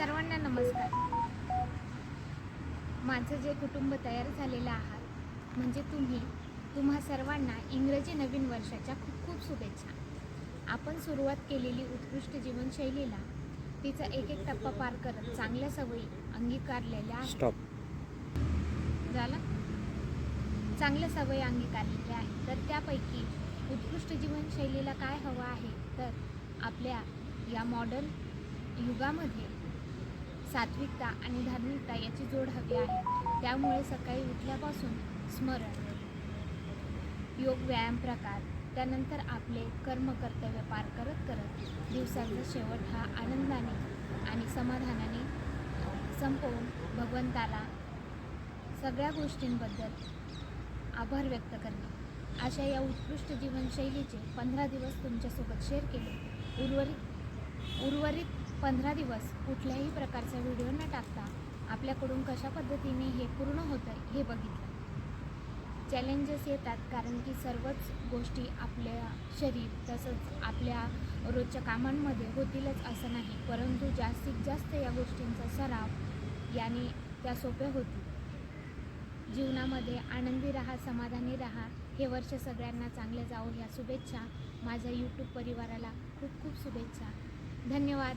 सर्वांना नमस्कार. माझं जे कुटुंब तयार झालेलं आहात म्हणजे तुम्ही तुम्हा सर्वांना इंग्रजी नवीन वर्षाच्या खूप खूप शुभेच्छा. आपण सुरुवात केलेली उत्कृष्ट जीवनशैलीला तिचा एक एक टप्पा पार करत चांगल्या सवयी अंगीकारलेल्या आहेत. झालं? चांगल्या सवयी अंगीकारलेल्या आहेत. तर त्यापैकी उत्कृष्ट जीवनशैलीला काय हवं आहे? तर आपल्या या मॉडर्न युगामध्ये सात्विकता आणि धार्मिकता याची जोड हवी आहे. त्यामुळे सकाळी उठल्यापासून स्मरण योग व्यायाम प्रकार त्यानंतर आपले कर्म कर्तव्य पार करत करत दिवसाचा शेवट हा आनंदाने आणि समाधानाने संपवून भगवंताला सगळ्या गोष्टींबद्दल आभार व्यक्त करणे. अशा या उत्कृष्ट जीवनशैलीचे पंधरा दिवस तुमच्यासोबत शेअर केले. उर्वरित उर्वरित पंधरा दिवस कुठल्याही प्रकारचा व्हिडिओ न टाकता आपल्याकडून कशा पद्धतीने हे पूर्ण होतं हे बघितलं. चॅलेंजेस येतात कारण की सर्वच गोष्टी आपल्या शरीर तसंच आपल्या रोजच्या कामांमध्ये होतीलच असं नाही. परंतु जास्तीत जास्त या गोष्टींचा सराव याने त्या सोप्या होतील. जीवनामध्ये आनंदी राहा समाधानी राहा. हे वर्ष सगळ्यांना चांगले जावो ह्या शुभेच्छा. माझ्या यूट्यूब परिवाराला खूप खूप शुभेच्छा. धन्यवाद.